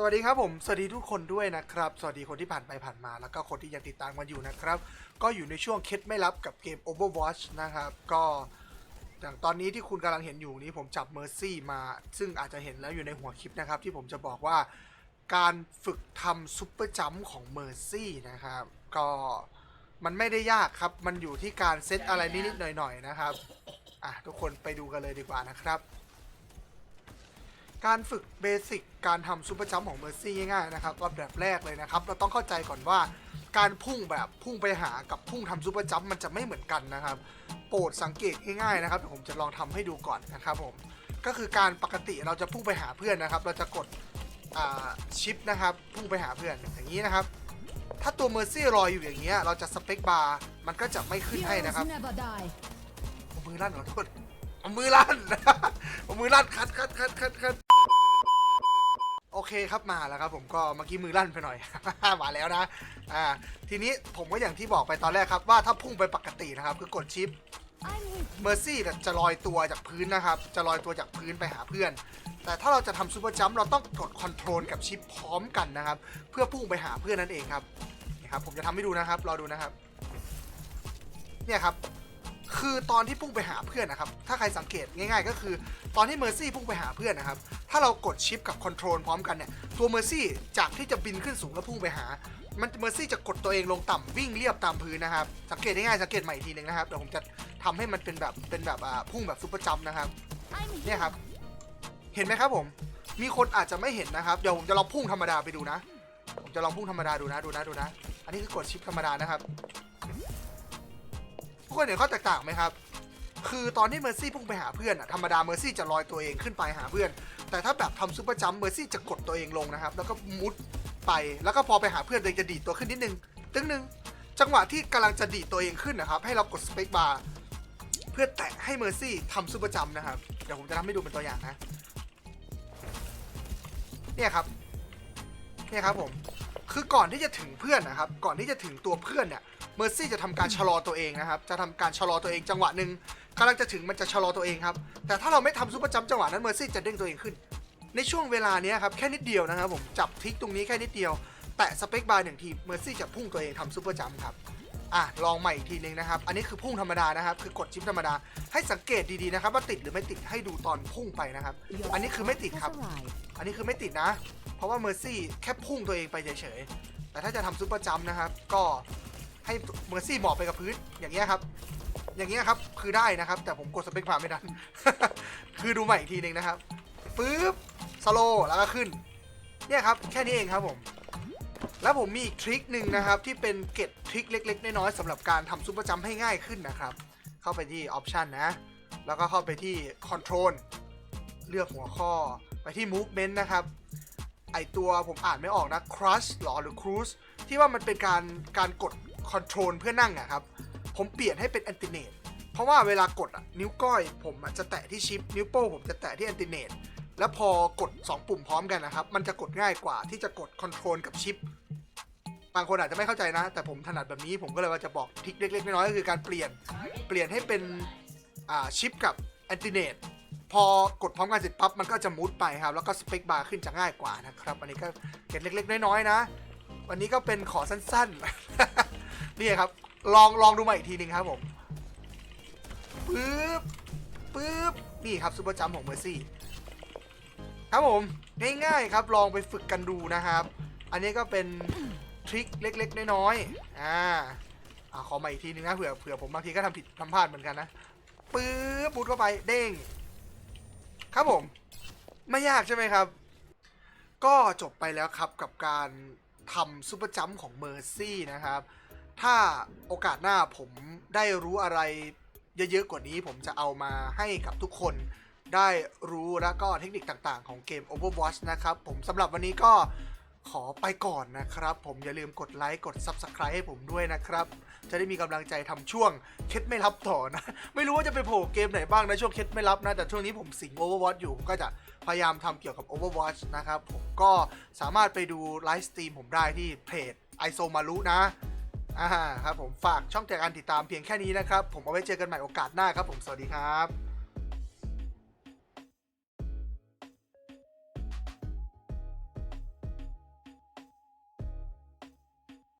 สวัสดีครับผมสวัสดีทุกคนด้วยนะครับสวัสดีคนที่ผ่านไปผ่านมา แล้วก็คนที่ยังติดตามกันอยู่นะครับ ก็อยู่ในช่วงเคล็ดไม่ลับกับเกม Overwatch นะครับ ก็อย่างตอนนี้ที่คุณกำลังเห็นอยู่นี้ผมจับ Mercy มา ซึ่งอาจจะเห็นแล้วอยู่ในหัวคลิปนะครับ ที่ผมจะบอกว่าการฝึกทำซุปเปอร์จัมของ Mercy นะครับ ก็มันไม่ได้ยากครับ มันอยู่ที่การเซตอะไรนิดๆหน่อยๆนะครับอะทุกคนไปดูกันเลยดีกว่านะครับ การฝึกเบสิกการทำซูเปอร์จัมของเมอร์ซี่ง่ายๆนะครับอันดับแรกเลยนะครับ เราต้องเข้าใจก่อนว่าการพุ่งแบบพุ่งไปหากับพุ่งทำซูเปอร์จัมมันจะไม่เหมือนกันนะครับ โปรดสังเกตง่ายๆนะครับผมจะลองทำให้ดูก่อนนะครับผมก็คือการปกติเราจะพุ่งไปหาเพื่อนนะครับ เราจะกดชิปนะครับพุ่งไปหาเพื่อนอย่างนี้นะครับ ถ้าตัวเมอร์ซี่รอยอยู่อย่างเงี้ยเราจะสเปคบาร์มันก็จะไม่ขึ้นให้นะครับมือลั่นขอโทษมือลั่นมือลั่นคัดคัดคัดคัดคัด เคครับมาแล้วครับผมก็เมื่อกี้มือลั่นไปหน่อย มาแล้วนะอ่าทีนี้ผมก็อย่างที่บอกไปตอนแรกครับว่าถ้าพุ่งไปปกตินะครับคือกดชิปเมอร์ซี่จะลอยตัวจากพื้นนะครับ จะลอยตัวจากพื้นไปหาเพื่อน แต่ถ้าเราจะทำซูเปอร์จัมป์เราต้องกดคอนโทรลกับชิปพร้อมกันนะครับ เพื่อพุ่งไปหาเพื่อนนั่นเองครับนี่ครับผมจะทำให้ดูนะครับรอดูนะครับ เนี่ยครับ คือตอนที่พุ่งไปหาเพื่อนนะครับ ถ้าใครสังเกตง่ายๆ ก็คือตอนที่เมอร์ซี่พุ่งไปหาเพื่อนนะครับ ถ้าเรากดชิปกับคอนโทรลพร้อมกันเนี่ย ตัวเมอร์ซี่จากที่จะบินขึ้นสูงแล้วพุ่งไปหา มันเมอร์ซี่จะกดตัวเองลงต่ำวิ่งเรียบตามพื้นนะครับ สังเกตได้ง่ายสังเกตใหม่อีกทีหนึงนะครับ เดี๋ยวผมจะทำให้มันเป็นแบบเป็นแบบอ่าพุ่งแบบซุปเปอร์จัมป์นะครับ เนี่ยครับ เห็นไหมครับผม มีคนอาจจะไม่เห็นนะครับ เดี๋ยวผมจะลองพุ่งธรรมดาไปดูนะ ผมจะลองพุ่งธรรมดาดูนะดูนะดูนะ อันนี้คือกดชิปธรรมดานะครับ ทุกคนเห็นข้อแตกต่างไหมครับ คือตอนที่เมอร์ซี่พุ่งไปหาเพื่อนอะธรรมดาเมอร์ซี่จะลอยตัวเองขึ้นไปหาเพื่อน แต่ถ้าแบบทำซูเปอร์จัมป์เมอร์ซี่จะกดตัวเองลงนะครับ แล้วก็มุดไป แล้วก็พอไปหาเพื่อนตัวเองจะดีดตัวขึ้นนิดนึง ตึ้งนึง จังหวะที่กำลังจะดีดตัวเองขึ้นนะครับ ให้เรากดสเปคบาร์เพื่อแตะให้เมอร์ซี่ทำซูเปอร์จัมป์นะครับ เดี๋ยวผมจะทำให้ดูเป็นตัวอย่างนะ เนี่ยครับ เนี่ยครับผม คือก่อนที่จะถึงเพื่อนนะครับ ก่อนที่จะถึงตัวเพื่อนเนี่ย เมอร์ซี่จะทำการชะลอตัวเองนะครับ จะทำการชะลอตัวเองจังหวะหนึ่งกำลังจะถึงมันจะชะลอตัวเองครับ แต่ถ้าเราไม่ทำซูเปอร์จัมป์จังหวะนั้นเมอร์ซี่จะเด้งตัวเองขึ้น ในช่วงเวลานี้ครับแค่นิดเดียวนะครับผมจับทิกตรงนี้แค่นิดเดียว แตะสเปคบาร์หนึ่งทีเมอร์ซี่จะพุ่งตัวเองทำซูเปอร์จัมป์ครับอะลองใหม่อีกทีนึงนะครับ อันนี้คือพุ่งธรรมดานะครับ คือกดชิปธรรมดา ให้สังเกตดีๆนะครับว่าติดหรือไม่ติดให้ดูตอนพุ่งไปนะครับ อันนี้คือไม่ติดครับ อันนี้คือไม่ติดนะ เพราะว่าเมอร์ซี่แค่พุ่งตัวเองไปเฉยๆ แต่ถ้าจะทำซูเปอร์จัมนะครับ ก็ ให้เมอร์ซี่หมอบไปกับพื้นอย่างเงี้ยครับ อย่างเงี้ยครับคือได้นะครับ แต่ผมกดสเปคมาไม่ทัน คือดูใหม่อีกทีหนึ่งนะครับปึ๊บสโลแล้วก็ขึ้น เนี่ยครับ แค่นี้เองครับผม แล้วผมมีอีกทริคหนึ่งนะครับ ที่เป็นเก็ดทริคเล็ก ๆ น้อยๆสำหรับการทำซูเปอร์จัมให้ง่ายขึ้นนะครับ เข้าไปที่ออปชันนะ แล้วก็เข้าไปที่คอนโทรลเลือกหัวข้อไปที่ movement นะครับ ไอตัวผมอ่านไม่ออกนะ crush หรอหรือ cruise ที่ว่ามันเป็นการการกด control เพื่อนั่งอะครับ ผมเปลี่ยนให้เป็น alternate เพราะว่าเวลากดอะนิ้วก้อยผมจะแตะที่ชิป นิ้วโป้งผมจะแตะที่ alternate แล้วพอกด 2 ปุ่มพร้อมกันนะครับ มันจะกดง่ายกว่าที่จะกด control กับชิป บางคนอาจจะไม่เข้าใจนะ แต่ผมถนัดแบบนี้ผมก็เลยว่าจะบอกทริคเล็กๆน้อยๆก็คือการเปลี่ยนเปลี่ยนให้เป็นชิปกับ alternate พอกดพร้อมกันเสร็จปั๊บมันก็จะมุดไปครับ แล้วก็สเปคบาร์ขึ้นจะง่ายกว่านะครับ อันนี้ก็เก็บเล็กๆ น้อยๆนะ วันนี้ก็เป็นขอสั้นๆ นี่ครับ ลองลองดูใหม่อีกทีหนึ่งครับผมปึ๊บปึ๊บนี่ครับซูเปอร์จัมป์ของเมอร์ซี่ครับผมง่ายๆครับลองไปฝึกกันดูนะครับ อันนี้ก็เป็นทริคเล็กๆน้อยๆอ่าอ่าขอใหม่อีกทีหนึงนะเผื่อเผื่อผมบางทีก็ทำผิดทำพลาดเหมือนกันนะปึ๊บมุดเข้าไปเด้ง ครับผม ไม่ยากใช่ไหมครับ ก็จบไปแล้วครับกับการทำซูเปอร์จัมป์ของเมอร์ซี่นะครับ ถ้าโอกาสหน้าผมได้รู้อะไรเยอะๆกว่านี้ ผมจะเอามาให้กับทุกคนได้รู้แล้วก็เทคนิคต่างๆ ของเกม Overwatch นะครับ ผมสำหรับวันนี้ก็ขอไปก่อนนะครับ ผมอย่าลืมกดไลค์กด Subscribe ให้ผมด้วยนะครับ จะได้มีกำลังใจทำช่วงเคล็ดไม่รับต่อนะ ไม่รู้ว่าจะไปโผล่เกมไหนบ้างนะ ช่วงเคล็ดไม่รับนะ แต่ช่วงนี้ผมสิง Overwatch อยู่ผมก็จะพยายามทำเกี่ยวกับ Overwatch นะครับ ผมก็สามารถไปดูไลฟ์สตรีมผมได้ที่เพจ i s o m a r u นะ อ่าครับผมฝากช่องทางการติดตามเพียงแค่นี้นะครับ ผมเอาไว้เจอกันใหม่โอกาสหน้าครับผมสวัสดีครับ